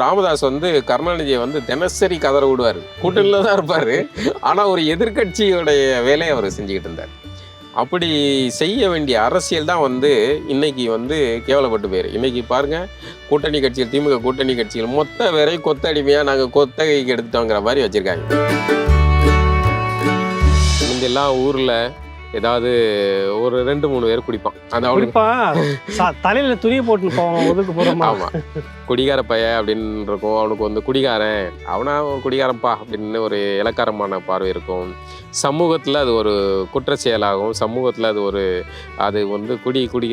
ராமதாஸ் வந்து கருணாநிதியை வந்து தினசரி கதற விடுவார். கூட்டணியில் தான் இருப்பார். ஆனால் ஒரு எதிர்க்கட்சியோடைய வேலையை அவர் செஞ்சுக்கிட்டு இருந்தார். அப்படி செய்ய வேண்டிய அரசியல் தான் வந்து இன்னைக்கு வந்து கேவலப்பட்டு போயிரு. இன்னைக்கு பாருங்க கூட்டணி கட்சிகள் திமுக கூட்டணி கட்சிகள் மொத்த வேறை கொத்தடிமையாக நாங்கள் கொத்தகைக்கு எடுத்துட்டோங்கிற மாதிரி வச்சுருக்காங்க. முந்தெல்லாம் ஊரில் ஏதாவது ஒரு ரெண்டு மூணு பேர் குடிப்பான். அது அவனுக்கு தலையில துணியை போட்டு போவான் ஒதுக்கு போறோமா? ஆமா. குடிகார பையன் அப்படின்னு இருக்கும். அவனுக்கு வந்து குடிகாரன். அவனா ஒரு அப்படின்னு ஒரு இலக்காரமான பார்வை இருக்கும். சமூகத்தில் அது ஒரு குற்ற செயலாகும் சமூகத்தில் அது ஒரு அது வந்து குடி குடி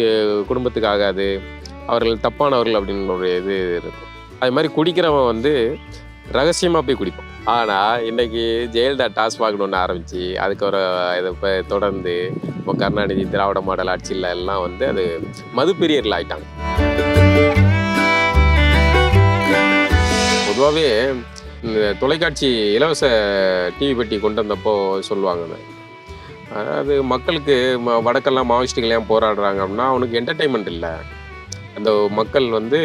குடும்பத்துக்கு ஆகாது அவர்கள் தப்பானவர்கள் அப்படின்னு ஒரு இது இருக்கும். அது மாதிரி குடிக்கிறவன் வந்து ரகசியமாக போய் குடிப்போம். ஆனால் இன்றைக்கி ஜெயலலிதா டாஸ்மாக்னு ஒன்று ஆரம்பித்து அதுக்கு ஒரு இதை இப்போ தொடர்ந்து இப்போ கருணாநிதி திராவிட மாடல் ஆட்சியில் எல்லாம் வந்து அது மதுப்பிரியர்கள் ஆகிட்டாங்க பொதுவாகவே இந்த தொலைக்காட்சி இலவச டிவி பெட்டி கொண்டு வந்தப்போ சொல்லுவாங்க அதாவது மக்களுக்கு வடக்கெல்லாம் மாவோயிஸ்டுகள் ஏன் போராடுறாங்க அப்படின்னா அவனுக்கு என்டர்டெயின்மெண்ட் இல்லை. அந்த மக்கள் வந்து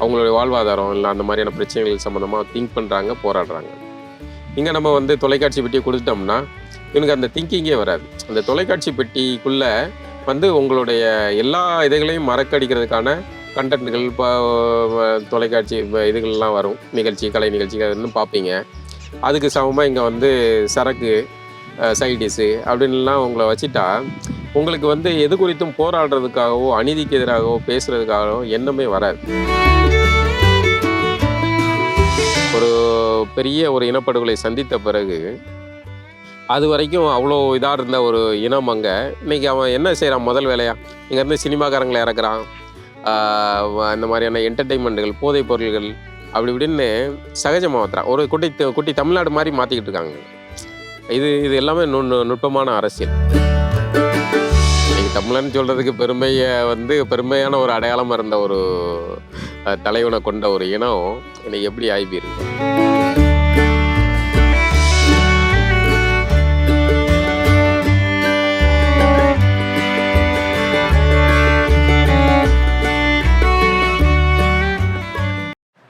அவங்களுடைய வாழ்வாதாரம் இல்லை அந்த மாதிரியான பிரச்சனைகள் சம்மந்தமாக திங்க் பண்ணுறாங்க போராடுறாங்க. இங்கே நம்ம வந்து தொலைக்காட்சி பெட்டியை கொடுத்துட்டோம்னா இவனுக்கு அந்த திங்கிங்கே வராது. அந்த தொலைக்காட்சி பெட்டிக்குள்ளே வந்து உங்களுடைய எல்லா இதுகளையும் மறக்கடிக்கிறதுக்கான கண்டென்ட்கள் இப்போ தொலைக்காட்சி இதுகள்லாம் வரும். நிகழ்ச்சி கலை நிகழ்ச்சிகள் இன்னும் பார்ப்பீங்க. அதுக்கு சமமாக இங்கே வந்து சரக்கு சைடிஸு அப்படின்லாம் உங்களை வச்சுட்டா உங்களுக்கு வந்து எது குறித்தும் போராடுறதுக்காகவோ அநீதிக்கு எதிராகவோ பேசுறதுக்காகவோ எண்ணமே வராது. ஒரு பெரிய ஒரு இனப்படுகொலை சந்தித்த பிறகு அது வரைக்கும் அவ்வளோ இதாக இருந்த ஒரு இனம் அங்கே. இன்றைக்கி அவன் என்ன செய்கிறான் முதல் வேலையாக இங்கேருந்து சினிமாக்காரங்களை இறக்குறான். இந்த மாதிரியான என்டர்டெயின்மெண்ட்டுகள் போதைப் பொருள்கள் அப்படி இப்படின்னு சகஜமாக மாத்துறான் ஒரு குட்டி த- குட்டி தமிழ்நாடு மாதிரி மாற்றிக்கிட்டு இருக்காங்க. இது இது எல்லாமே நுண்ணு நுட்பமான அரசியல். தமிழன் சொல்கிறதுக்கு பெருமையை வந்து பெருமையான ஒரு அடையாளமாக இருந்த ஒரு தலைவனை கொண்ட ஒரு இனம் இன்னைக்கு எப்படி ஆகி இருக்கு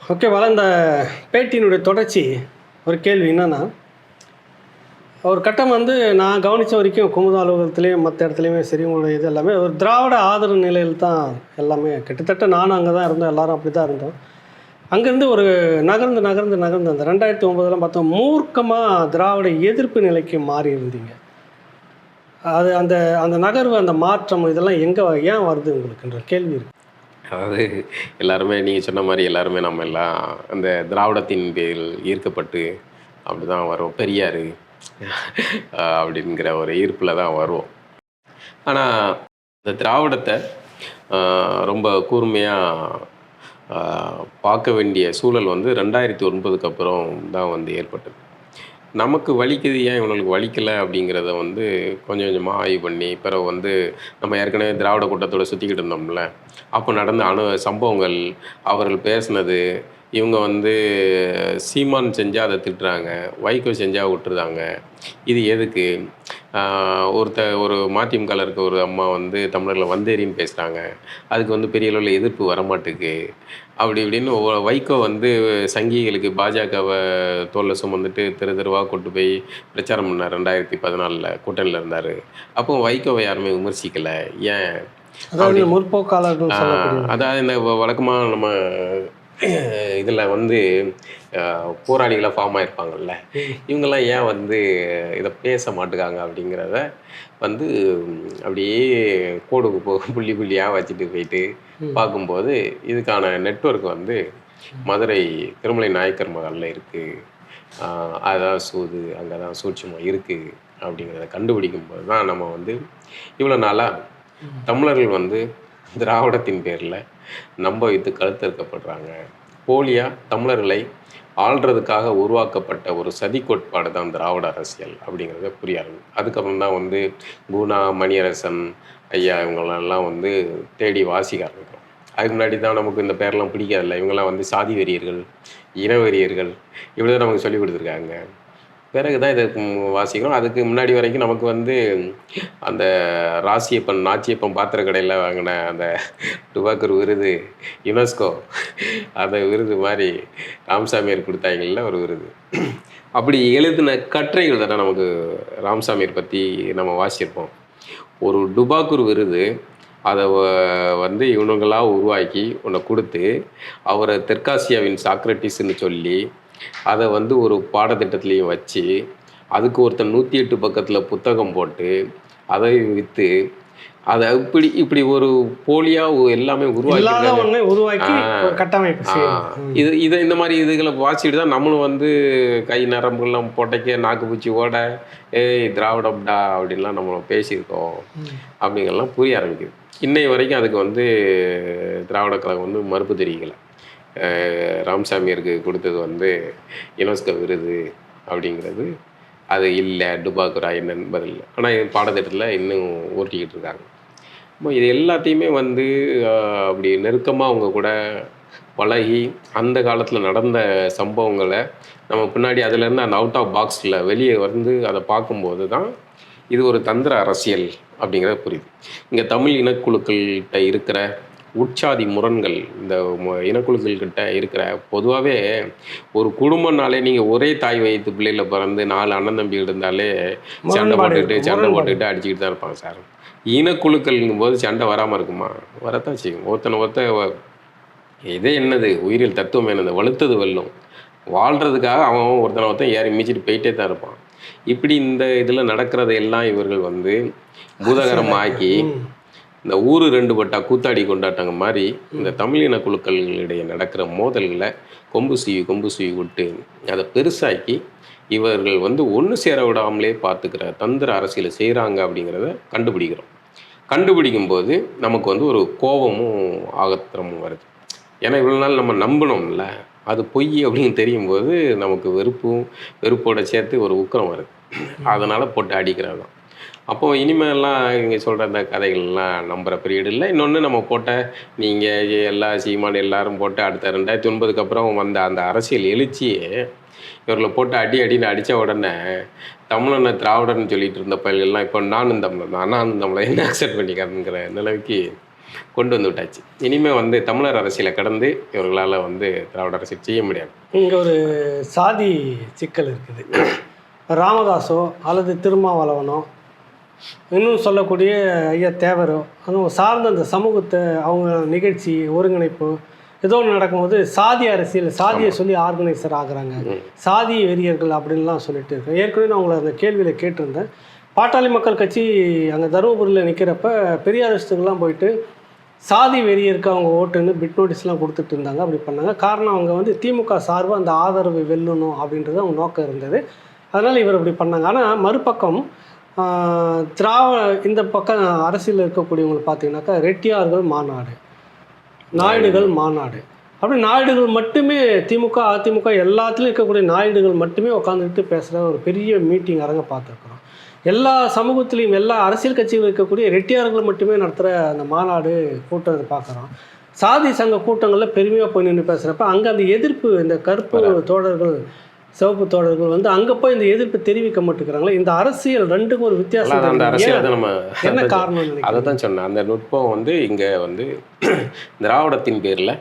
ஓகே வள இந்த பேட்டியினுடைய தொடர்ச்சி ஒரு கேள்வி என்னன்னா ஒரு கட்டம் வந்து நான் கவனித்த வரைக்கும் குமுத அலுவலகத்துலேயும் மற்ற இடத்துலையுமே சரி உங்களுடைய இது எல்லாமே ஒரு திராவிட ஆதரவு நிலையில் தான் எல்லாமே. கிட்டத்தட்ட நானும் அங்கே தான் இருந்தோம் எல்லாரும் அப்படி தான் இருந்தோம். அங்கேருந்து ஒரு நகர்ந்து நகர்ந்து நகர்ந்து அந்த ரெண்டாயிரத்தி ஒம்போதெல்லாம் பார்த்தோம் மூர்க்கமாக திராவிட எதிர்ப்பு நிலைக்கு மாறி இருந்தீங்க. அது அந்த அந்த நகர்வு அந்த மாற்றம் இதெல்லாம் எங்கே ஏன் வருது உங்களுக்குன்ற கேள்வி இருக்கு. அதாவது எல்லாருமே நீங்கள் சொன்ன மாதிரி எல்லாருமே நம்ம எல்லாம் அந்த திராவிடத்தின் பேரில் ஈர்க்கப்பட்டு அப்படி தான் வரும் பெரியார் அப்படிங்கிற ஒரு ஈர்ப்பில் தான் வருவோம். ஆனால் இந்த திராவிடத்தை ரொம்ப கூர்மையாக பார்க்க வேண்டிய சூழல் வந்து ரெண்டாயிரத்தி ஒன்பதுக்கு அப்புறம் தான் வந்து ஏற்பட்டது. நமக்கு வலிக்குது ஏன் இவனுக்கு வலிக்கலை அப்படிங்கிறத வந்து கொஞ்சம் கொஞ்சமாக ஆய்வு பண்ணி பிறகு வந்து நம்ம ஏற்கனவே திராவிட கூட்டத்தோட சுற்றிக்கிட்டு இருந்தோம்ல அப்போ நடந்த அணு சம்பவங்கள் அவர்கள் பேசினது இவங்க வந்து சீமான் செஞ்சால் அதை திட்டுறாங்க வைகோ செஞ்சால் விட்டுருதாங்க இது எதுக்கு? ஒருத்த ஒரு மதிமுகவில் இருக்க ஒரு அம்மா வந்து தமிழர்களை வந்தேரின்னு பேசுகிறாங்க அதுக்கு வந்து பெரிய அளவில் எதிர்ப்பு வரமாட்டுக்கு. அப்படி இப்படின்னு வைகோ வந்து சங்கிகளுக்கு பாஜகவை தோல்ல சுமந்துட்டு தெரு தெருவாக கொண்டு போய் பிரச்சாரம் பண்ணார் ரெண்டாயிரத்தி பதினாலில் கூட்டணியில் இருந்தார். அப்போ வைகோவை யாருமே விமர்சிக்கலை. ஏன்? அதாவது முற்போக்காளர்கள் அதாவது இந்த வழக்கமாக நம்ம இதில் வந்து போராளிகளாக ஃபார்ம் ஆயிருப்பாங்கல்ல இவங்கெல்லாம் ஏன் வந்து இதை பேச மாட்டுக்காங்க அப்படிங்கிறத வந்து அப்படியே கோடுக்கு போ புள்ளி புள்ளியாக வச்சுட்டு போயிட்டு. பார்க்கும்போது இதுக்கான நெட்வொர்க் வந்து மதுரை திருமலை நாயக்கர் மகாலில் இருக்குது அதான் சூது அங்கே தான் சூட்சமம் இருக்குது அப்படிங்கிறத கண்டுபிடிக்கும் போது தான் நம்ம வந்து இவ்வளோ நாளாக தமிழர்கள் வந்து திராவிடத்தின் பேரில் நம்ப வைத்து கழுத்தறுக்கப்படுறாங்க. போலியாக தமிழர்களை ஆள்றதுக்காக உருவாக்கப்பட்ட ஒரு சதி கோட்பாடு தான் திராவிட அரசியல் அப்படிங்கிறத புரிய ஆரம்பிக்கும் அதுக்கப்புறம் தான் வந்து குணா மணியரசன் ஐயா இவங்களெல்லாம் வந்து தேடி வாசிக்க ஆரம்பிக்கிறோம். அதுக்கு முன்னாடி தான் நமக்கு இந்த பேரெல்லாம் பிடிக்காதில்ல. இவங்கெல்லாம் வந்து சாதி வெறியர்கள் இன வெறியர்கள் இப்படி தான் நமக்கு சொல்லி கொடுத்துருக்காங்க. பிறகு தான் இதை வாசிக்கிறோம். அதுக்கு முன்னாடி வரைக்கும் நமக்கு வந்து அந்த ராசியப்பன் நாச்சியப்பன் பாத்திர கடையில் வாங்கின அந்த டுபாக்கர் விருது யுனெஸ்கோ அந்த விருது மாதிரி ராமசாமியார் கொடுத்தாங்கல்ல ஒரு விருது. அப்படி எழுதின கட்டுரைகள் தானே நமக்கு ராமசாமியர் பற்றி நம்ம வாசிச்சிருப்போம் ஒரு டுபாக்கூர் விருது அதை வந்து இவனுங்களாக உருவாக்கி உன்னை கொடுத்து அவரை தெற்காசியாவின் சாக்ரட்டிஸ்ன்னு சொல்லி அதை வந்து ஒரு பாடத்திட்டத்துலேயும் வச்சு அதுக்கு ஒருத்தன் நூற்றி எட்டு பக்கத்தில் புத்தகம் போட்டு அதை விற்று அதை இப்படி இப்படி ஒரு போலியாக எல்லாமே உருவாக்கி உருவாக்கி கட்டமைப்பு இது இதை இந்த மாதிரி இதுகளை வாசிட்டு தான் நம்மளும் வந்து கை நரம்புலாம் போட்டைக்க நாக்கு பூச்சி ஓட ஏய் திராவிடம்டா அப்படின்லாம் நம்ம பேசியிருக்கோம். அப்படிங்கெல்லாம் புரிய ஆரம்பிக்குது. இன்னை வரைக்கும் அதுக்கு வந்து திராவிட கழகம் வந்து மறுப்பு தெரிவிக்கலை. ராம்சாமியருக்கு கொடுத்தது வந்து யுனெஸ்கோ விருது அப்படிங்கிறது. அது இல்லை டுபாக்குரா என்னன்னு பதில் ஆனால் இது பாடத்திட்டத்தில் இன்னும் ஓட்டிக்கிட்டு இருக்காங்க. இது எல்லாத்தையுமே வந்து அப்படி நெருக்கமாக அவங்க கூட பழகி அந்த காலத்தில் நடந்த சம்பவங்களை நம்ம பின்னாடி அதுலேருந்து அந்த அவுட் ஆஃப் பாக்ஸில் வெளியே வந்து அதை பார்க்கும்போது தான் இது ஒரு தந்திர அரசியல் அப்படிங்கிறது புரியுது. இங்கே தமிழ் இனக்குழுக்கள்கிட்ட இருக்கிற உட்சாதி முரண்கள் இந்த இனக்குழுக்கள்கிட்ட இருக்கிற பொதுவாகவே ஒரு குடும்பம்னாலே நீங்கள் ஒரே தாய் வயிற்று பிள்ளையில பிறந்து நாலு அண்ணன் தம்பி இருந்தாலே சண்டை போட்டுக்கிட்டு சண்டை. போட்டுக்கிட்டு அடிச்சுக்கிட்டு தான் இருப்பாங்க சார். இனக்குழுக்கள்ங்கும் போது சண்டை வராமல் இருக்குமா? வரத்தான் செய்யும். ஒருத்தனை ஒருத்த இதே என்னது? உயிரியல் தத்துவம் என்னது? வலுத்தது வெல்லும். வாழ்கிறதுக்காக அவன் ஒருத்தனை ஒருத்தன் ஏறி மிச்சிட்டு போயிட்டே தான் இருப்பான். இப்படி இந்த இதில் நடக்கிறத எல்லாம் இவர்கள் வந்து பூதகரமாக்கி. இந்த ஊர் ரெண்டு பட்டா கூத்தாடி கொண்டாட்டங்க மாதிரி இந்த தமிழின குழுக்களிடையே நடக்கிற மோதல்களை கொம்பு சீவி கொம்பு சீவி விட்டு அதை பெருசாக்கி இவர்கள் வந்து ஒன்று சேர விடாமலே பார்த்துக்கிற தந்திர அரசியலை செய்கிறாங்க அப்படிங்கிறத கண்டுபிடிக்கிறோம். கண்டுபிடிக்கும் போது நமக்கு வந்து ஒரு கோபமும் ஆகத்திரமும் வருது. ஏன்னா இவ்வளோ நாள் நம்ம நம்பினோம்ல அது பொய் அப்படின்னு தெரியும் போது நமக்கு வெறுப்பும் வெறுப்போட சேர்த்து ஒரு உக்கிரம் வருது. அதனால் போட்டு அடிக்கிறது தான் அப்போ இனிமேலாம் இங்கே சொல்கிற அந்த கதைகள்லாம் நம்புகிற பீரியட் இல்லை இன்னொன்று நம்ம போட்ட நீங்கள் எல்லா சீமான் எல்லாரும் போட்டு அடுத்த ரெண்டாயிரத்தி ஒன்பதுக்கு அப்புறம் வந்த அந்த அரசியல் எழுச்சியே இவர்களை போட்டு அடி அடின்னு அடித்த உடனே தமிழனை திராவிடன்னு சொல்லிட்டு இருந்த பயில்கள்லாம் இப்போ நானும் தமிழன் தான். நானும் தமிழை என்ன அக்செப்ட் பண்ணிக்கிறேங்கிற நிலைமைக்கு கொண்டு வந்து விட்டாச்சு. இனிமேல் வந்து தமிழர் அரசியலை கடந்து இவர்களால் வந்து திராவிட அரசியல் செய்ய முடியாது. இங்கே ஒரு சாதி சிக்கல் இருக்குது. ராமதாஸோ அல்லது திருமாவளவனோ இன்னும் சொல்லக்கூடிய ஐயா தேவரோ அதுவும் சார்ந்த அந்த சமூகத்தை அவங்க நிகழ்ச்சி ஒருங்கிணைப்பு ஏதோ ஒன்று நடக்கும்போது சாதி அரசியல் சாதியை சொல்லி ஆர்கனைசர் ஆகுறாங்க. சாதி வெறியர்கள் அப்படின்லாம் சொல்லிட்டு இருக்கேன் ஏற்கனவே நான் உங்களை அந்த கேள்வியில் கேட்டிருந்தேன். பாட்டாளி மக்கள் கட்சி அங்கே தருமபுரியில் நிற்கிறப்ப பெரியாரிஸ்ட்டுக்கெல்லாம் போயிட்டு சாதி வெறியருக்கு அவங்க ஓட்டுன்னு பிட் நோட்டீஸ்லாம் கொடுத்துட்டு இருந்தாங்க. அப்படி பண்ணாங்க. காரணம் அவங்க வந்து திமுக சார்பாக அந்த ஆதரவு வெல்லணும் அப்படின்றது அவங்க நோக்கம் இருந்தது. அதனால் இவர் அப்படி பண்ணாங்க. ஆனால் மறுபக்கம் திராவ இந்த பக்கம் அரசியலில் இருக்கக்கூடியவங்களை பார்த்தீங்கன்னாக்கா ரெட்டியார்கள் மாநாடு நாயுடுகள் மாநாடு. அப்படி நாயுடுகள் மட்டுமே திமுக அதிமுக எல்லாத்துலேயும் இருக்கக்கூடிய நாயுடுகள் மட்டுமே உட்காந்துக்கிட்டு பேசுகிற ஒரு பெரிய மீட்டிங் அரங்க பார்த்துருக்குறோம். எல்லா சமூகத்திலையும் எல்லா அரசியல் கட்சிகள் இருக்கக்கூடிய ரெட்டியார்கள் மட்டுமே நடத்துகிற அந்த மாநாடு கூட்டம் பார்க்குறோம். சாதி சங்க கூட்டங்களில் பெருமையாக போய் நின்று பேசுகிறப்ப அங்கே அந்த எதிர்ப்பு இந்த கருப்பு தோழர்கள் சிவப்பு தோழர்கள் வந்து அங்கே போய் இந்த எதிர்ப்பு தெரிவிக்க மாட்டேங்கிறாங்களே இந்த அரசியல் ரெண்டுக்கும் ஒரு வித்தியாசம் அந்த. அரசியலை நம்ம என்ன காரணம் அதை நினைக்கிறீங்க? தான் சொன்னேன். அந்த நுட்பம் வந்து இங்கே வந்து திராவிடத்தின் பேரில்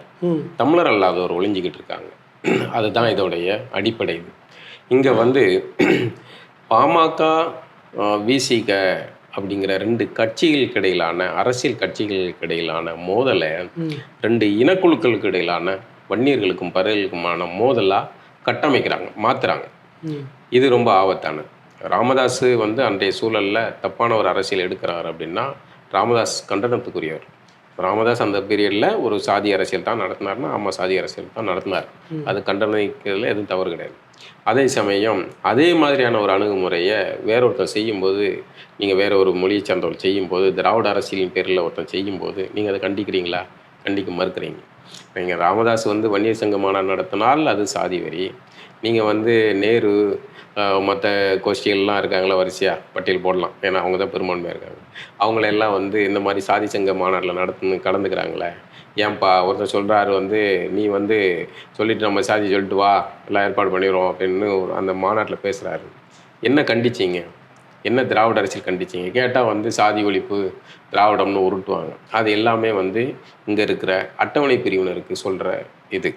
தமிழர் அல்லாதவர் ஒளிஞ்சிக்கிட்டு இருக்காங்க. அதுதான் இதோடைய அடிப்படை இது. இங்கே வந்து பாமக விசிக அப்படிங்கிற ரெண்டு கட்சிகளுக்கு இடையிலான அரசியல் கட்சிகளுக்கு இடையிலான மோதலை ரெண்டு இனக்குழுக்களுக்கு இடையிலான வன்னியர்களுக்கும் பறவைகளுக்குமான மோதலாக கட்டமைக்கிறாங்க மாத்துறாங்க. இது ரொம்ப ஆபத்தானது. ராமதாஸ் வந்து அன்றைய சூழலில் தப்பான ஒரு அரசியல் எடுக்கிறார் அப்படின்னா ராமதாஸ் கண்டனத்துக்குரியவர். ராமதாஸ் அந்த பீரியடில் ஒரு சாதி அரசியல் தான் நடத்தினார்னா ஆமாம் சாதி அரசியல் தான் நடத்தினார். அது கண்டனிக்கிறதுல எதுவும் தவறு கிடையாது. அதே சமயம் அதே மாதிரியான ஒரு அணுகுமுறையை வேறொருத்தர் செய்யும்போது நீங்கள் வேற ஒரு மொழியை சார்ந்தவர் செய்யும்போது திராவிட அரசியலின் பேரில் ஒருத்தன் செய்யும்போது நீங்கள் அதை கண்டிக்கிறீங்களா? கண்டிக்க மறுக்கிறீங்க. நீங்கள் ராமதாஸ் வந்து வன்னியர் சங்க மாநாடு நடத்தினால் அது சாதி வரி நீங்கள் வந்து நேரு மற்ற கோஷ்டிகள்லாம் இருக்காங்களா வரிசையாக பட்டியல் போடலாம். ஏன்னா அவங்க தான் பெரும்பான்மையாக இருக்காங்க. அவங்களெல்லாம் வந்து இந்த மாதிரி சாதி சங்க மாநாட்டில் நடத்து கலந்துக்கிறாங்களே. ஏன்பா ஒருத்தர் சொல்கிறாரு வந்து நீ வந்து சொல்லிட்டு நம்ம சாதி சொல்லிட்டு வா எல்லாம் ஏற்பாடு பண்ணிடுவோம் அப்படின்னு ஒரு அந்த மாநாட்டில் பேசுகிறாரு என்ன கண்டிச்சிங்க? என்ன திராவிட அரசியல் கண்டிச்சிங்க? கேட்டால் வந்து சாதி ஒழிப்பு திராவிடம்னு உருட்டுவாங்க. அது எல்லாமே வந்து இங்கே இருக்கிற அட்டவணை பிரிவினருக்கு சொல்கிற இது.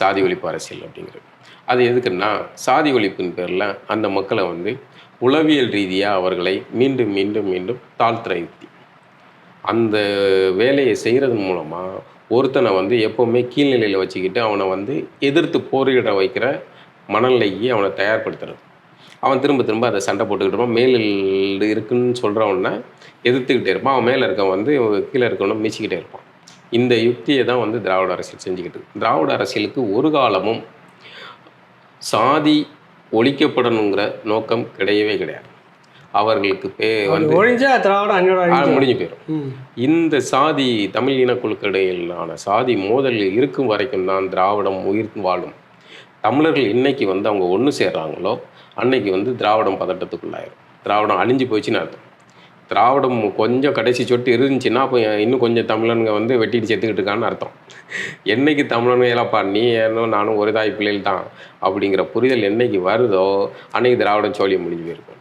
சாதி ஒழிப்பு அரசியல் அப்படிங்கிறது. அது எதுக்குன்னா சாதி ஒழிப்பின் பேரில் அந்த மக்களை வந்து உளவியல் ரீதியாக அவர்களை மீண்டும் மீண்டும் மீண்டும் தாழ்த்துற யுக்தி. அந்த வேலையை செய்கிறது மூலமாக ஒருத்தனை வந்து எப்போவுமே கீழ்நிலையில் வச்சுக்கிட்டு அவனை வந்து எதிர்த்து போரிட வைக்கிற மனநிலைக்கு அவனை தயார்படுத்துறது. அவன் திரும்ப திரும்ப அதை சண்டை போட்டுக்கிட்டு இருப்பான். மேலில் இருக்குன்னு சொல்கிறவன எதிர்த்துக்கிட்டே இருப்பான். அவன் மேலே இருக்கவன் வந்து கீழே இருக்கவனை மீச்சிக்கிட்டே இருப்பான். இந்த யுக்தியை தான் வந்து திராவிட அரசியல் செஞ்சுக்கிட்டு. திராவிட அரசியலுக்கு ஒரு காலமும் சாதி ஒழிக்கப்படணுங்கிற நோக்கம் கிடையவே கிடையாது. அவர்களுக்கு பே வந்து ஒழிஞ்சா அழிஞ்சு முடிஞ்சு போயிடும் இந்த சாதி தமிழ் இனக்குழுக்கு இடையிலான சாதி மோதல் இருக்கும் வரைக்கும் தான் திராவிடம் உயிர் வாழும். தமிழர்கள் இன்னைக்கு வந்து அவங்க ஒன்று சேர்றாங்களோ அன்னைக்கு வந்து திராவிடம் பதட்டத்துக்குள்ளாயிரும். திராவிடம் அழிஞ்சு போச்சுன்னு அர்த்தம். திராவிடம் கொஞ்சம் கடைசி சொட்டு இருந்துச்சுன்னா அப்போ இன்னும் கொஞ்சம் தமிழனுங்க வந்து வெட்டிட்டு சேர்த்துக்கிட்டு இருக்கான்னு அர்த்தம். என்னைக்கு தமிழனுங்க ஏலப்பா நீ ஏனோ நானும் ஒரு தாய் பிள்ளைகள் தான் அப்படிங்கிற புரிதல் என்னைக்கு வருதோ அன்னைக்கு திராவிடம் சோழியம் முடிஞ்சு போயிருக்கும்.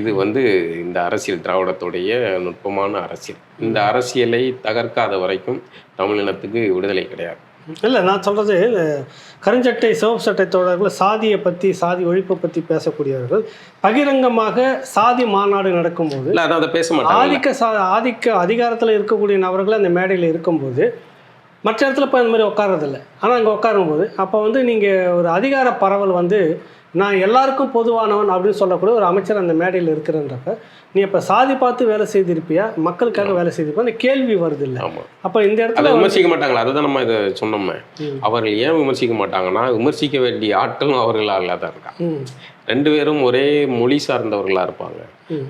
இது வந்து இந்த அரசியல் திராவிடத்துடைய நுட்பமான அரசியல். இந்த அரசியலை தகர்க்காத வரைக்கும் தமிழினத்துக்கு விடுதலை கிடையாது. இல்லை நான் சொல்கிறது கருஞ்சட்டை சிவப்பு சட்டை தோழர்கள் சாதியை பற்றி சாதி ஒழிப்பை பற்றி பேசக்கூடியவர்கள் பகிரங்கமாக சாதி மாநாடு நடக்கும்போது இல்லை அதை பேச மாட்டாங்க. ஆதிக்க சா ஆதிக்க அதிகாரத்தில் இருக்கக்கூடிய நபர்கள் அந்த மேடையில் இருக்கும்போது மற்ற இடத்துல இப்போ இந்த மாதிரி உட்காரதில்ல ஆனால் அங்கே உட்காரும்போது அப்போ வந்து நீங்கள் ஒரு அதிகார பரவல் வந்து நான் எல்லாருக்கும் பொதுவானவன் அப்படின்னு சொல்லக்கூடிய ஒரு அமைச்சர் அந்த மேடையில் இருக்கிறன்றப்ப நீ இப்போ சாதி பார்த்து வேலை செய்திருப்பியா? மக்களுக்காக வேலை செய்திருப்பியா? அந்த கேள்வி வருது இல்லை அப்போ இந்த இடத்துல விமர்சிக்க மாட்டாங்களா. அதை தான் நம்ம இதை சொன்னோமே. அவர்கள் ஏன் விமர்சிக்க மாட்டாங்கன்னா விமர்சிக்க வேண்டிய ஆட்களும் அவர்களாக தான் இருக்காங்க ம். ரெண்டு பேரும் ஒரே மொழி சார்ந்தவர்களாக இருப்பாங்க.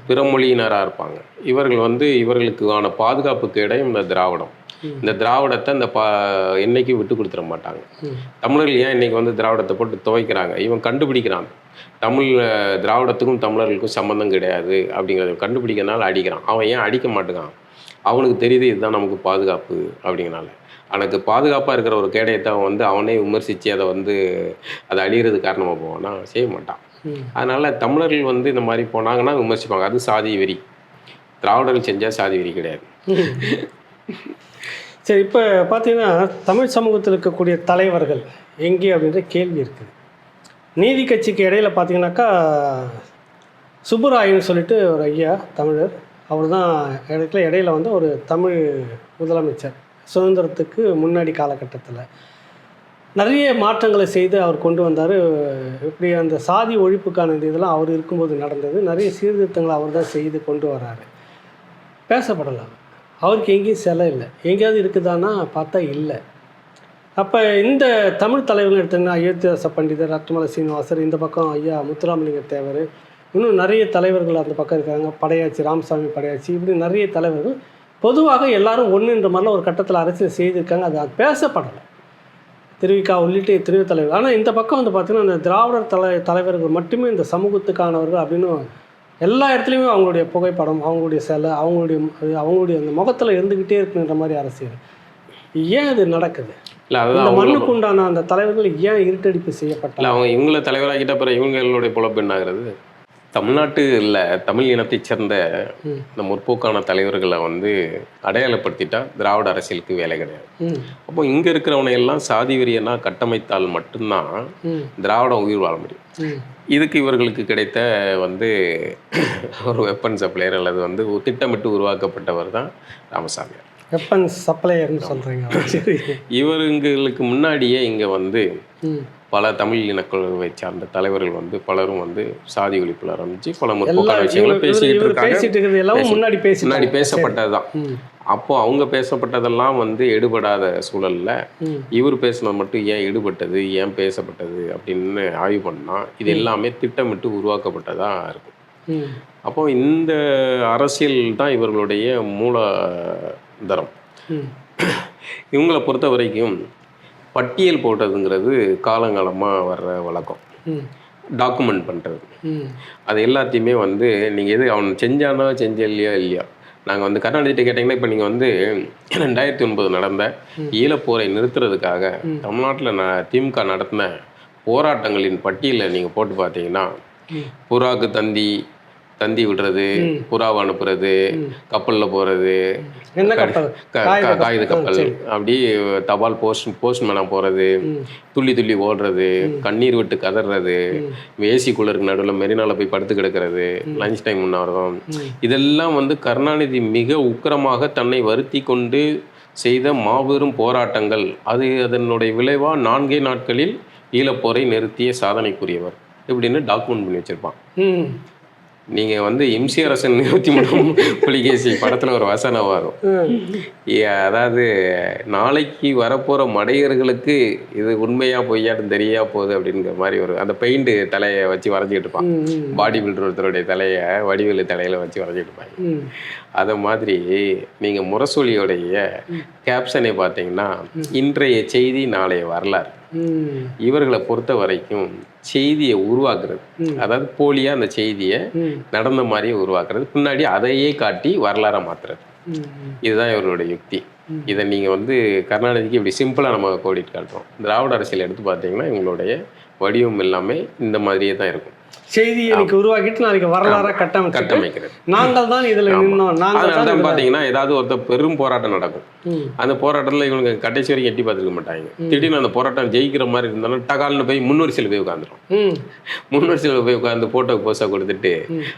பிற மொழியினராக இருப்பாங்க. இவர்கள் வந்து இவர்களுக்கான பாதுகாப்புக்கு இடம் இந்த திராவிடம். இந்த திராவிடத்தை இந்த பா என்னைக்கும் விட்டு கொடுத்துட மாட்டாங்க. தமிழர்கள் ஏன் இன்னைக்கு வந்து திராவிடத்தை போட்டு துவைக்கிறாங்க? இவன் கண்டுபிடிக்கிறான். தமிழ் திராவிடத்துக்கும் தமிழர்களுக்கும் சம்மந்தம் கிடையாது அப்படிங்கிறத கண்டுபிடிக்கிறனால அடிக்கிறான். அவன் ஏன் அடிக்க மாட்டேங்கான் அவனுக்கு தெரியுது இதுதான் நமக்கு பாதுகாப்பு அப்படிங்கிறனால. எனக்கு பாதுகாப்பாக இருக்கிற ஒரு கேடயத்தை அவன் வந்து அவனே விமர்சித்து அதை வந்து அதை அழிகிறது காரணமாக போவானா செய்ய மாட்டான். அதனால தமிழர்கள் வந்து இந்த மாதிரி போனாங்கன்னா விமர்சிப்பாங்க. அது சாதி வெறி. திராவிடர்கள் செஞ்சால் சாதி வெறி கிடையாது. சரி இப்போ பார்த்தீங்கன்னா தமிழ் சமூகத்தில் இருக்கக்கூடிய தலைவர்கள் எங்கே அப்படின்ற கேள்வி இருக்குது. நீதி கட்சிக்கு இடையில பார்த்தீங்கன்னாக்கா சுப்புராயன்னு சொல்லிட்டு ஒரு ஐயா தமிழர் அவர் தான் இடத்துல இடையில வந்து ஒரு தமிழ் முதலமைச்சர். சுதந்திரத்துக்கு முன்னாடி காலகட்டத்தில் நிறைய மாற்றங்களை செய்து அவர் கொண்டு வந்தார். இப்படி அந்த சாதி ஒழிப்புக்கான இந்த இதெல்லாம் அவர் இருக்கும்போது நடந்தது. நிறைய சீர்திருத்தங்களை அவர் தான் செய்து கொண்டு வர்றாரு பேசப்படலாம். அவருக்கு எங்கேயும் சிலை இல்லை. எங்கேயாவது இருக்குதான்னா பார்த்தா இல்லை. அப்போ இந்த தமிழ் தலைவர்கள் எடுத்தீங்கன்னா அயோத்தியாச பண்டிதர் ரத்மல சீனிவாசர் இந்த பக்கம் ஐயா முத்துராமலிங்க தேவர் இன்னும் நிறைய தலைவர்கள் அந்த பக்கம் இருக்காங்க. படையாச்சி ராமசாமி படையாச்சி இப்படி நிறைய தலைவர்கள் பொதுவாக எல்லாரும் ஒன்றுன்ற மாதிரிலாம் ஒரு கட்டத்தில் அரசியல் செய்திருக்காங்க. அது அது பேசப்படலை. திருவிக்கா உள்ளிட்ட எத்தனையோ தலைவர் ஆனால் இந்த பக்கம் வந்து பார்த்தீங்கன்னா இந்த திராவிடர் தலை தலைவர்கள் மட்டுமே இந்த சமூகத்துக்கானவர்கள் அப்படின்னு எல்லா இடத்துலையுமே அவங்களுடைய புகைப்படம் அவங்களுடைய சிலை அவங்களுடைய அவங்களுடைய அந்த முகத்தில் இருந்துக்கிட்டே இருக்குன்ற மாதிரி அரசியல். ஏன் அது நடக்குது? இந்த மண்ணுக்கு உண்டான அந்த தலைவர்கள் ஏன் இருட்டடிப்பு செய்யப்பட்டாங்க? அவங்க இவங்கள தலைவராக்கிட்ட அப்புறம் இவங்களுடைய பொழப்பு என்ன ஆகுறது தமிழ்நாட்டு இல்லை தமிழ் இனத்தைச் சேர்ந்த. இந்த முற்போக்கான தலைவர்களை வந்து அடையாளப்படுத்திட்டா திராவிட அரசியலுக்கு வேலை கிடையாது. அப்போ இங்கே இருக்கிறவனை எல்லாம் சாதி வெறியனா கட்டமைத்தால் மட்டும்தான் திராவிடம் உயிர் வாழ முடியும். இதுக்கு இவர்களுக்கு கிடைத்த வந்து ஒரு வெப்பன் சப்ளையர் அல்லது வந்து திட்டமிட்டு உருவாக்கப்பட்டவர் தான் ராமசாமியார். வெப்பன் சப்ளையர்னு சொல்கிறீங்க சரி இவர்களுக்கு முன்னாடியே இங்கே வந்து பல தமிழ் இனக்குழுவை சார்ந்த தலைவர்கள் வந்து பலரும் வந்து சாதி ஒழிப்புல ஆரம்பிச்சு பல முற்போக்கான விஷயங்களை பேசிக்கிட்டு இருக்காங்க. முன்னாடி பேசி முன்னாடி பேசப்பட்டதுதான். அப்போ அவங்க பேசப்பட்டதெல்லாம் வந்து எடுபடாத சூழல்ல இவர் பேசுனது மட்டும் ஏன் எடுபட்டது ஏன் பேசப்பட்டது அப்படின்னு ஆய்வு பண்ணா இது எல்லாமே திட்டமிட்டு உருவாக்கப்பட்டதா இருக்கும். அப்போ இந்த அரசியல் தான் இவர்களுடைய மூலதரம் இவங்களை பொறுத்த வரைக்கும் பட்டியல் போட்டதுங்கிறது காலங்காலமாக வர்ற வழக்கம். டாக்குமெண்ட் பண்ணுறது அது எல்லாத்தையுமே வந்து நீங்கள் எது அவன் செஞ்சானா செஞ்ச இல்லையா? இல்லையா நாங்கள் வந்து கருணாநிதிட்ட கேட்டிங்கன்னா இப்போ நீங்கள் வந்து ரெண்டாயிரத்தி ஒன்பது நடந்த ஈழப்போரை நிறுத்துறதுக்காக தமிழ்நாட்டில் ந திமுக நடத்தின போராட்டங்களின் பட்டியலை நீங்கள் போட்டு பார்த்தீங்கன்னா புறாக்கு தந்தி தந்தி விடுறது புறாவை அனுப்புறது கப்பலில் போகிறது காகித கப்பல். அப்படி தபால் போஸ்ட் போஸ்ட்மேனாக போகிறது துள்ளி துள்ளி ஓடுறது கண்ணீர் விட்டு கதறது ஏசி கூலருக்கு நடுவில் மெரினால போய் படுத்து கிடக்கிறது லஞ்ச் டைம் முன்னாரம் இதெல்லாம் வந்து கருணாநிதி மிக உக்கிரமாக தன்னை வருத்தி கொண்டு செய்த மாபெரும் போராட்டங்கள். அது அதனுடைய விளைவாக நான்கே நாட்களில் ஈழப்போரை நிறுத்திய சாதனைக்குரியவர். இப்படின்னு டாக்குமெண்ட் பண்ணி வச்சிருப்பான். நீங்கள் வந்து எம்சி அரசன் இருபத்தி மூணு புலிகேசி படத்தில் ஒரு வசனம் வரும். அதாவது நாளைக்கு வரப்போகிற மடையர்களுக்கு இது உண்மையா பொய்யான்னு தெரியா போகுது அப்படிங்கிற மாதிரி ஒரு அந்த பெயிண்ட் தலையை வச்சு வரைஞ்சிட்டு இருப்பான். பாடி பில்டர் ஒருத்தருடைய தலையை வடிவேலு தலையில வச்சு வரைஞ்சிட்டு இருப்பாங்க. அதை மாதிரி நீங்கள் முரசொலியோடைய கேப்ஷனை பார்த்தீங்கன்னா இன்றைய செய்தி நாளைய வரலாறு. இவர்களை பொறுத்த வரைக்கும் செய்தியை உருவாக்குறது. அதாவது போலியா அந்த செய்தியை. நடந்த மாதிரியே உருவாக்குறது. பின்னாடி அதையே காட்டி வரலாற மாத்துறது. இதுதான் இவர்களுடைய யுக்தி. இதை நீங்கள் வந்து கருணாநிதிக்கு இப்படி சிம்பிளாக நம்ம கோடிட்டு காட்டுறோம். திராவிட அரசியல் எடுத்து பார்த்தீங்கன்னா இவங்களுடைய வடிவம் எல்லாமே இந்த மாதிரியே தான் இருக்கும். செய்தி இன்னைக்கு உருவாக்கிட்டு நாளைக்கு வரலாறா கட்டமைச்சு கட்டமைக்கிறது. நாங்கள் தான் இதுல நின்னோம். நாங்கள் அதனால பார்த்தீங்கன்னா ஏதாவது ஒருத்தர் பெரும் போராட்டம் நடக்கும். அந்த போராட்டத்தில் இவங்க கடைசி வரைக்கும் எட்டி பார்த்துருக்க மாட்டாங்க. திடீர்னு அந்த போராட்டம் ஜெயிக்கிற மாதிரி இருந்தாலும் டகால்னு போய் முன்னூறு போய் உட்காந்துரும். ம். முன்னூறு போய் உட்காந்து போட்டோ போஸை கொடுத்துட்டு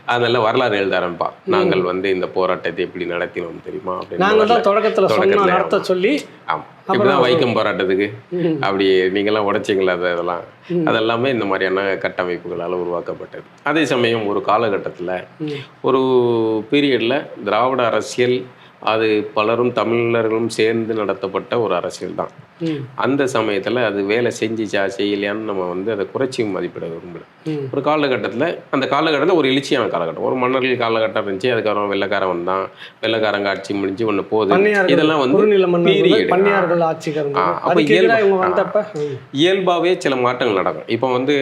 அதெல்லாம் வரலாறு எழுத ஆரம்பிப்பான் நாங்கள் வந்து இந்த போராட்டத்தை எப்படி நடத்தினோம் தெரியுமா நாங்கள். தான் தொடக்கத்துல தொடக்கத்துல நடத்த சொல்லி. ஆமா. இப்படிதான் வைக்கம் போராட்டத்துக்கு. அப்படி நீங்கெல்லாம் உடைச்சிங்களா அது அதெல்லாம் அதெல்லாமே இந்த மாதிரியான கட்டமைப்புகளால் உருவாக்கப்பட்டது அதே சமயம் ஒரு காலகட்டத்தில். ஒரு பீரியடில் திராவிட அரசியல் அது பலரும் தமிழர்களும் சேர்ந்து நடத்தப்பட்ட ஒரு அரசியல் தான். அந்த சமயத்தில் அது வேலை செஞ்சுச்சா செய்யலையான்னு நம்ம வந்து அதை குறைச்சி மதிப்பிட விரும்பல. ஒரு காலகட்டத்தில் அந்த காலகட்டத்தில் ஒரு எழுச்சியான காலகட்டம். ஒரு மன்னர்கள் காலகட்டம் இருந்துச்சு அதுக்கப்புறம் வெள்ளைக்காரன் வந்தான் வெள்ளைக்காரங்க ஆட்சி முடிஞ்சு ஒன்று போகுது. இதெல்லாம் வந்து. இயல்பாகவே சில மாற்றங்கள் நடக்கும். இப்போ வந்து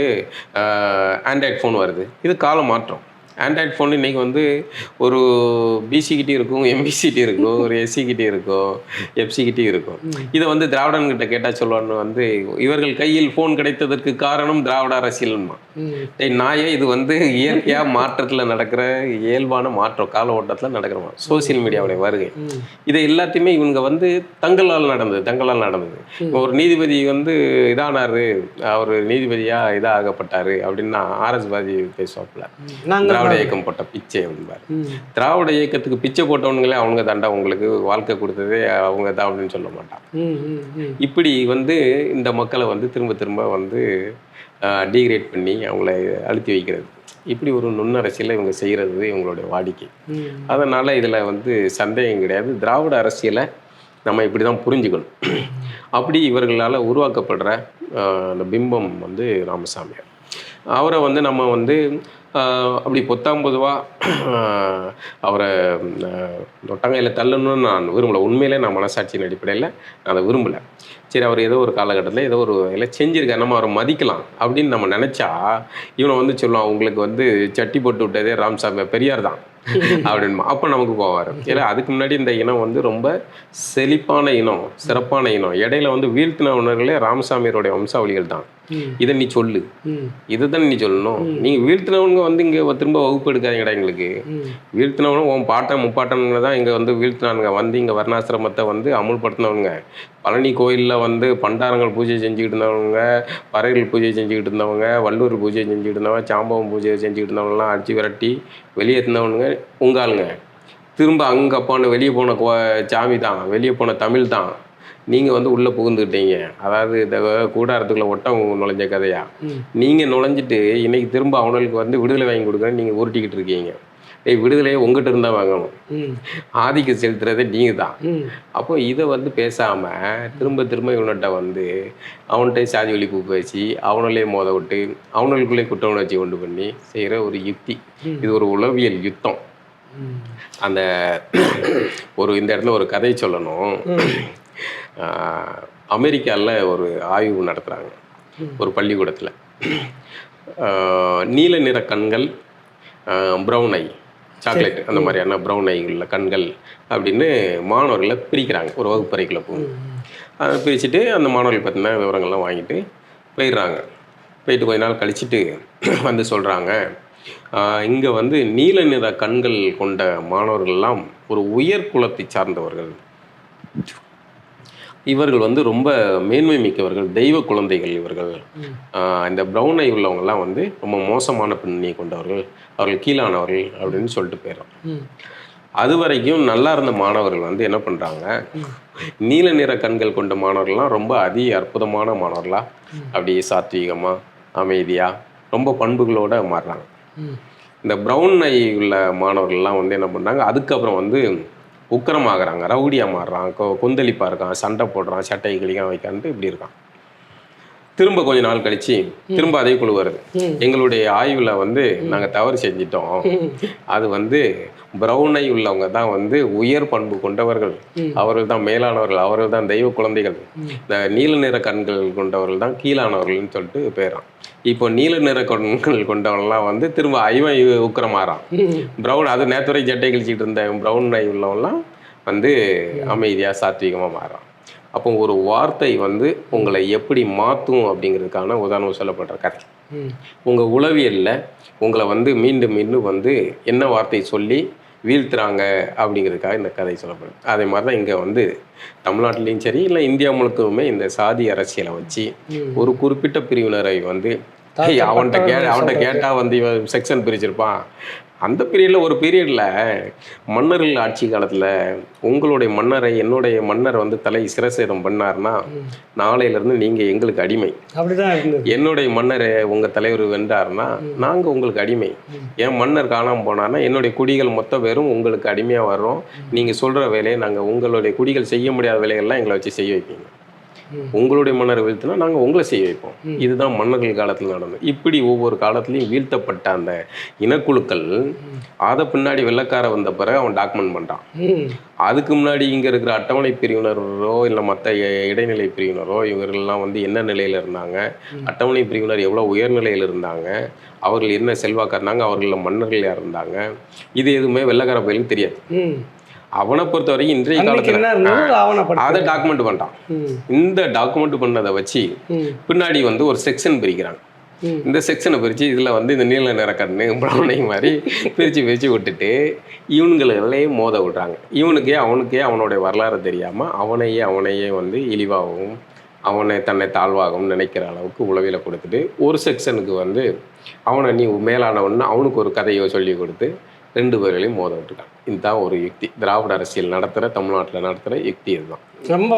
ஆண்ட்ராய்ட் ஃபோன் வருது. இது கால மாற்றம். ஆண்ட்ராய்ட் ஃபோன் இன்னைக்கு வந்து ஒரு பிசி கிட்டே இருக்கும் எம்பிசி கிட்டே இருக்கும் ஒரு எஸ்சி கிட்டே இருக்கும் எஃப்சி கிட்டே இருக்கும். இதை வந்து திராவிடன் கிட்ட கேட்டால் சொல்லுவான்னு வந்து இவர்கள் கையில் ஃபோன் கிடைத்ததற்கு காரணம் திராவிட அரசியல்மா நாயே இது வந்து இயற்கையாக மாற்றத்தில் நடக்கிற இயல்பான மாற்றம் கால ஓட்டத்தில் நடக்கிற மாற்றம் சோசியல் மீடியாவுடைய வருகை. இதை எல்லாத்தையுமே இவங்க வந்து தங்களால் நடந்தது தங்களால் நடந்தது. ஒரு நீதிபதி வந்து இதானாரு அவர் நீதிபதியா இதாகப்பட்டாரு அப்படின்னா ஆர்எஸ் பாதி பேசுவாப்புல. திராவிட இயக்கம் போட்ட பிச்சை அப்படின்பாரு ம். திராவிட இயக்கத்துக்கு பிச்சை போட்டவனுங்களே அவங்க தாண்டா உங்களுக்கு வாழ்க்கை கொடுத்ததே அவங்க தான் அப்படின்னு சொல்ல மாட்டான். இப்படி வந்து இந்த மக்களை வந்து திரும்ப திரும்ப வந்து டீக்ரேட் பண்ணி அவங்கள அழுத்தி வைக்கிறது. இப்படி ஒரு நுண்ணரசியலை இவங்க செய்கிறது இவங்களுடைய வாடிக்கை. அதனால் இதில் வந்து சந்தேகம் கிடையாது. திராவிட அரசியலை நம்ம இப்படி தான் புரிஞ்சுக்கணும். அப்படி இவர்களால் உருவாக்கப்படுற அந்த பிம்பம் வந்து ராமசாமியார். அவரை வந்து நம்ம வந்து அப்படி பொத்தாம் பொதுவாக அவரை தொட்டங்கையில் தள்ளணும்னு நான் விரும்பலை. உண்மையிலே நான் மனசாட்சியின் அடிப்படையில் நான் அதை விரும்பலை. சரி அவர் ஏதோ ஒரு காலகட்டத்தில் ஏதோ ஒரு வேலை செஞ்சிருக்காரு. நம்ம அவரை மதிக்கலாம் அப்படின்னு நம்ம நினச்சா இவனை வந்து சொல்லுவான் உங்களுக்கு வந்து சட்டி போட்டு விட்டதே ராம்சாமி பெரியார் தான். அப்படின்னு அப்போ நமக்கு போவார் ஏன்னா அதுக்கு முன்னாடி இந்த இனம் வந்து ரொம்ப செழிப்பான இனம் சிறப்பான இனம். இடையில வந்து வீழ்த்தினவர்களே ராமசாமியருடைய வம்சாவளிகள் தான். இதை நீ சொல்லு. இதை தான் நீ சொல்லணும். நீங்க வீழ்த்தினவங்க வந்து இங்க திரும்ப வகுப்பு எடுக்காதீங்கடா எங்களுக்கு. வீழ்த்தினவனும் உன் பாட்டன் முப்பாட்டனுங்க தான் இங்கே வந்து வீழ்த்தினானுங்க. வந்து இங்கே வர்ணாசிரமத்தை வந்து அமுல்படுத்தினவங்க பழனி கோயிலில் வந்து பண்டாரங்கள் பூஜை செஞ்சுக்கிட்டு இருந்தவங்க பறைகள் பூஜை செஞ்சுக்கிட்டு இருந்தவங்க வள்ளூர் பூஜை செஞ்சுக்கிட்டு இருந்தவங்க சாம்பவம் பூஜை செஞ்சுக்கிட்டு இருந்தவங்கலாம் அடிச்சு விரட்டி வெளியேற்றினவனுங்க உங்க ஆளுங்க திரும்ப அங்கே போன வெளியே போன கோ சாமி தான் வெளியே போன தமிழ் தான். நீங்கள் வந்து உள்ளே புகுந்துக்கிட்டீங்க அதாவது இந்த கூடாரத்துக்குள்ள ஒட்டம் நுழைஞ்ச கதையா? ம். நீங்கள் நுழைஞ்சிட்டு இன்னைக்கு திரும்ப அவனுக்கு வந்து விடுதலை வாங்கி கொடுக்குறேன்னு நீங்கள் உருட்டிக்கிட்டு இருக்கீங்க. ஏய் விடுதலையை உங்ககிட்ட இருந்தால் வாங்கணும். ம். ஆதிக்கம் செலுத்துறதே நீங்கள் தான். அப்போ இதை வந்து பேசாமல் திரும்ப திரும்ப இவன்கிட்ட வந்து அவன்கிட்ட சாதி ஒழிப்பு பேசி அவனிலே மோத விட்டு அவனுக்குள்ளே குற்ற உணர்ச்சி உண்டு பண்ணி செய்கிற ஒரு யுக்தி. இது ஒரு உளவியல் யுத்தம். அந்த ஒரு இந்த இடத்துல ஒரு கதை சொல்லணும். அமெரிக்காவில் ஒரு ஆய்வு நடத்துகிறாங்க ஒரு பள்ளிக்கூடத்தில். நீல நிற கண்கள் ப்ரௌன் ஐ சாக்லேட் அந்த மாதிரியான ப்ரௌன் ஐ உள்ள கண்கள் அப்படின்னு மாணவர்களை பிரிக்கிறாங்க. ஒரு வகுப்பறைக்குள்ள போகும் அதை பிரிச்சுட்டு அந்த மாணவர்கள் பற்றின விவரங்கள்லாம் வாங்கிட்டு போயிடுறாங்க. போயிட்டு கொஞ்ச நாள் கழிச்சிட்டு வந்து சொல்கிறாங்க இங்கே வந்து நீல நிற கண்கள் கொண்ட மாணவர்கள்லாம் ஒரு உயர் குலத்தை சார்ந்தவர்கள். இவர்கள் வந்து ரொம்ப மேன்மை மிக்கவர்கள் தெய்வ குழந்தைகள் இவர்கள். இந்த ப்ரௌன் ஐ உள்ளவங்கெல்லாம் வந்து ரொம்ப மோசமான பின்னணியை கொண்டவர்கள் அவர்கள் கீழானவர்கள் அப்படின்னு சொல்லிட்டு போயிடும் அது வரைக்கும் நல்லா இருந்த மாணவர்கள் வந்து என்ன பண்ணுறாங்க நீல நிற கண்கள் கொண்ட மாணவர்கள்லாம் ரொம்ப அதி அற்புதமான மாணவர்களா? அப்படியே சாத்வீகமாக அமைதியாக ரொம்ப பண்புகளோட மாறுறாங்க. இந்த ப்ரௌன் ஐ உள்ள மாணவர்கள்லாம் வந்து என்ன பண்ணுறாங்க அதுக்கப்புறம் வந்து உக்கிரமாகறாங்க. ரவுடியாக மாறுறான். கொ கொந்தளிப்பாக இருக்கான். சண்டை போடுறான். சட்டை கிளிக்கான் வைக்கான்ட்டு இப்படி இருக்கான். திரும்ப கொஞ்ச நாள் கழிச்சு திரும்ப அதே குழு வருது. எங்களுடைய ஆய்வில் வந்து நாங்கள் தவறு செஞ்சிட்டோம். அது வந்து பிரவுனை உள்ளவங்க தான் வந்து உயர் பண்பு கொண்டவர்கள். அவர்கள் தான் மேலானவர்கள் அவர்கள் தான் தெய்வ குழந்தைகள். இந்த நீல நிற கண்கள் கொண்டவர்கள் தான் கீழானவர்கள்னு சொல்லிட்டு பேரான். இப்போ நீல நிற கண்கள் கொண்டவன்லாம் வந்து திரும்ப ஐவன் உக்கிரமாறான். ம். ப்ரௌன் அது நேத்துறை ஜட்டை கழிச்சிட்டு இருந்த ப்ரௌன் ஐ உள்ளவன்லாம் வந்து அமைதியாக சாத்வீகமாக மாறான். அப்போ ஒரு வார்த்தை வந்து உங்களை எப்படி மாற்றும் அப்படிங்கிறதுக்கான உதாரணம் சொல்லப்படுற கதை. உங்கள் உளவியலில் உங்களை வந்து மீண்டும் மீண்டும் வந்து என்ன வார்த்தை சொல்லி வீழ்த்துறாங்க அப்படிங்கிறதுக்காக இந்த கதை சொல்லப்படுது. அதே மாதிரி தான் இங்கே வந்து தமிழ்நாட்டிலையும் சரி இல்லை இந்தியா முழுக்கவுமே இந்த சாதி அரசியலை வச்சு. ஒரு குறிப்பிட்ட பிரிவினரை வந்து "ஏய், அவன்கிட்ட கே அவன்கிட்ட கேட்டால் வந்து இவன் செக்ஷன் பிரிச்சிருப்பான். அந்த பீரியடில் ஒரு பீரியடில் மன்னர்கள் ஆட்சி காலத்தில் உங்களுடைய மன்னரை என்னுடைய மன்னர் வந்து தலை சிரசேதம் பண்ணார்னா நாளையிலேருந்து நீங்கள் எங்களுக்கு அடிமை. அப்படிதான் என்னுடைய மன்னர் உங்கள் தலைவர் வென்றார்னா நாங்கள் உங்களுக்கு அடிமை. என் மன்னர் காணாமல் போனார்னா என்னுடைய குடிகள் மொத்த பேரும் உங்களுக்கு அடிமையாக வர்றோம். நீங்கள் சொல்கிற வேலையை நாங்கள் உங்களுடைய குடிகள் செய்ய முடியாத வேலைகள்லாம் எங்களை வச்சு செய்ய வைப்பீங்க. உங்களுடைய மன்னர் வீழ்த்தினா நாங்கள் உங்களை செய்ய வைப்போம். இதுதான் மன்னர்கள் காலத்தில் நடந்தது. இப்படி ஒவ்வொரு காலத்துலையும் வீழ்த்தப்பட்ட அந்த இனக்குழுக்கள் அதை பின்னாடி வெள்ளக்கார வந்த பிறகு அவன் டாக்குமெண்ட் பண்ணுறான் அதுக்கு முன்னாடி இங்கே இருக்கிற அட்டவணை பிரிவினரோ இல்லை மற்ற இடைநிலை பிரிவினரோ இவர்கள்லாம் வந்து என்ன நிலையில் இருந்தாங்க? அட்டவணை பிரிவினர் எவ்வளோ உயர்நிலையில் இருந்தாங்க? அவர்கள் என்ன செல்வாக்கா இருந்தாங்க அவர்களில் மன்னர்கள் யார் இருந்தாங்க? இது எதுவுமே வெள்ளக்கார பயிலுக்கு தெரியாது. அவனை பொறுத்த வரைக்கும் இன்றைய காலத்தில் அதை டாக்குமெண்ட் பண்ணிட்டான். ம். இந்த டாக்குமெண்ட் பண்ணதை வச்சு பின்னாடி வந்து ஒரு செக்ஷன் பிரிக்கிறாங்க இந்த செக்ஷனை பிரித்து இதில் வந்து இந்த நீல நிற கண்ணு ப்ரௌனை மாதிரி பிரித்து பிரித்து விட்டுட்டு இவனுங்களெல்லாம் மோத விடுறாங்க. இவனுக்கே அவனுக்கே அவனுடைய வரலாறு தெரியாமல் அவனையே அவனையே வந்து இழிவாகவும் அவனை தன்னை தாழ்வாகவும் நினைக்கிற அளவுக்கு உளவில கொடுத்துட்டு ஒரு செக்ஷனுக்கு வந்து அவனை நீ மேலானவன்னு அவனுக்கு ஒரு கதையை சொல்லி கொடுத்து ரெண்டு பேர்களையும் மோத விட்டுருக்கான் இதுதான் ஒரு யுக்தி. திராவிட அரசியல் நடத்துகிற தமிழ்நாட்டில் நடத்துகிற யுக்தி இதுதான். ரொம்ப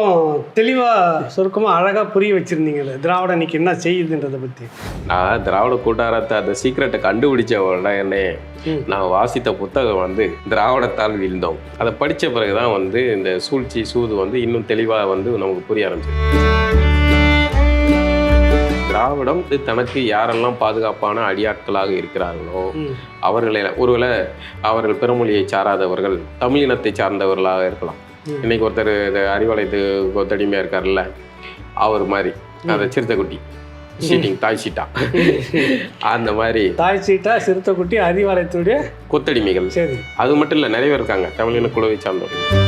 தெளிவாக சுருக்கமாக அழகாக புரிய வச்சுருந்தீங்க இதை. திராவிடம் இன்னைக்கு என்ன செய்யுதுன்றதை பற்றி நான் திராவிட கூட்டாரத்தை அந்த சீக்கிரட்டை கண்டுபிடிச்ச உடனே. நான் வாசித்த புத்தகம் வந்து திராவிடத்தால் வீழ்ந்தோம். அதை படித்த பிறகு தான் வந்து இந்த சூழ்ச்சி சூது வந்து இன்னும் தெளிவாக வந்து நமக்கு புரிய ஆரம்பிச்சது திராவிடம் தனக்கு யாரெல்லாம் பாதுகாப்பான அடியாட்களாக இருக்கிறார்களோ அவர்களை ஒருவேளை அவர்கள் பிறமொழியை சாராதவர்கள் தமிழ் இனத்தை சார்ந்தவர்களாக இருக்கலாம். இன்னைக்கு ஒருத்தர் இந்த அறிவாலயத்து கொத்தடிமையாக இருக்கார்ல அவர் மாதிரி அந்த சிறுத்தைக்குட்டி சீட்டிங் தாய் சீட்டா. அந்த மாதிரி தாய் சீட்டா சிறுத்தைக்குட்டி அறிவாலயத்துடைய கொத்தடிமைகள். சரி. அது மட்டும் இல்லை நிறைய பேர் இருக்காங்க தமிழின குழுவை சார்ந்தவர்கள்.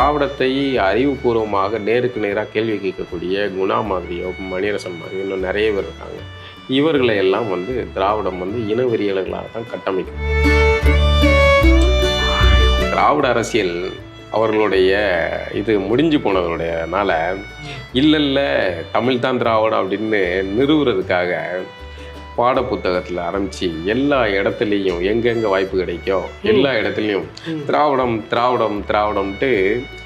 திராவிடத்தை அறிவுபூர்வமாக நேருக்கு நேராக கேள்வி கேட்கக்கூடிய குணா மாதிரியோ மணிரசன் மாதிரியோ இன்னும் நிறைய பேர் இருக்காங்க. இவர்களை எல்லாம் வந்து திராவிடம் வந்து இனவெறியாளர்களாக தான் கட்டமைக்கும் திராவிட அரசியல் அவர்களுடைய இது முடிஞ்சு போனதோடையனால இல்லை இல்லை தமிழ் தான் திராவிடம் அப்படின்னு நிறுவுறதுக்காக பாடப்புத்தகத்தில் ஆரம்பித்து எல்லா இடத்துலையும் எங்கெங்கே வாய்ப்பு கிடைக்கோ எல்லா இடத்துலையும் திராவிடம் திராவிடம் திராவிடம்ட்டு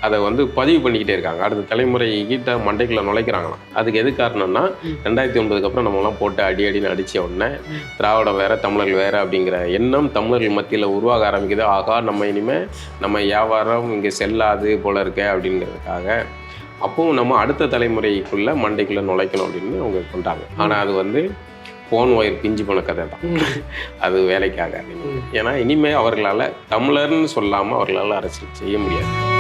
அதை வந்து பதிவு பண்ணிக்கிட்டே இருக்காங்க. அடுத்த தலைமுறை கிட்ட மண்டைக்குள்ள நுழைக்கிறாங்களாம். அதுக்கு எது காரணம்னா ரெண்டாயிரத்தி ஒன்பதுக்கு அப்புறம் நம்மலாம் போட்டு அடி அடின்னு அடித்த உடனே திராவிடம் வேற தமிழர்கள் வேற அப்படிங்கிற எண்ணம் தமிழர்கள் மத்தியில் உருவாக ஆரம்பிக்குது. ஆகா நம்ம இனிமேல் நம்ம வியாபாரம் இங்கே செல்லாது போல இருக்க அப்படிங்கிறதுக்காக அப்பவும் நம்ம அடுத்த தலைமுறைக்குள்ள மண்டைக்குள்ள நுழைக்கணும் அப்படின்னு அவங்க கொண்டாங்க. ஆனால் அது வந்து போன் ஒயர் பிஞ்சு போன கதை தான் அது வேலைக்காக ஏன்னா இனிமே அவர்களால் தமிழர்னு சொல்லாமல் அவர்களால் அரசியல் செய்ய முடியாது.